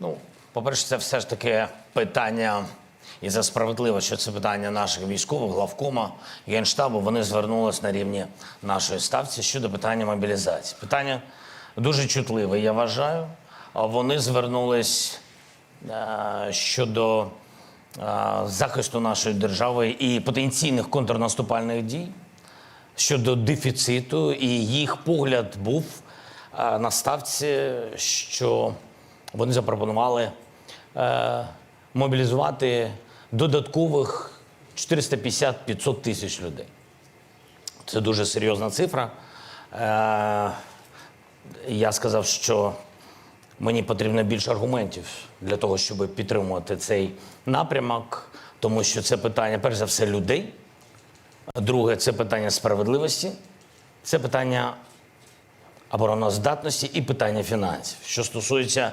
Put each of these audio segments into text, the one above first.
Ну, по-перше, це все ж таки питання, і це справедливо, що це питання наших військових, главкома, генштабу. Вони звернулись на рівні нашої ставці щодо питання мобілізації. Питання дуже чутливе, я вважаю. Вони звернулись е, щодо е, захисту нашої держави і потенційних контрнаступальних дій щодо дефіциту, і їх погляд був е, на ставці, що вони запропонували е, мобілізувати додаткових 450-500 тисяч людей. Це дуже серйозна цифра. Е, я сказав, що мені потрібно більше аргументів для того, щоб підтримувати цей напрямок, тому що це питання, перш за все, людей. Друге це питання справедливості, це питання обороноздатності і питання фінансів. Що стосується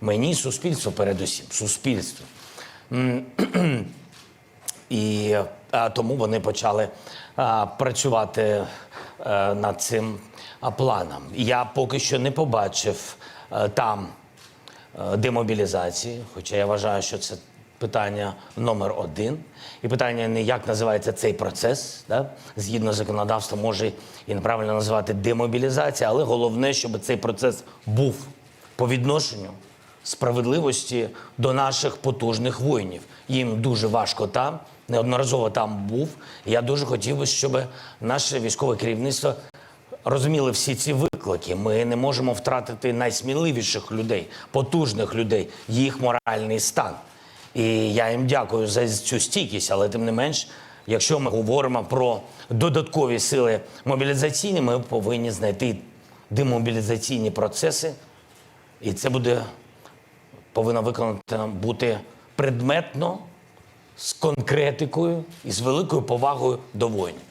мені, суспільству, передусім, суспільству. М, І а, тому вони почали а, працювати а, над цим а, планом. Я поки що не побачив а, там е, демобілізації, хоча я вважаю, що це питання номер один. І питання не як називається цей процес, да? згідно законодавства, може і неправильно називати демобілізація, але головне, щоб цей процес був по відношенню справедливості до наших потужних воїнів. Їм дуже важко там, неодноразово там був. Я дуже хотів би, щоб наше військове керівництво розуміли всі ці виклики. Ми не можемо втратити найсміливіших людей, потужних людей, їх моральний стан. І я їм дякую за цю стійкість, але тим не менш, якщо ми говоримо про додаткові сили мобілізаційні, ми повинні знайти демобілізаційні процеси, і це буде повинно виконано бути предметно, з конкретикою і з великою повагою до воїнів.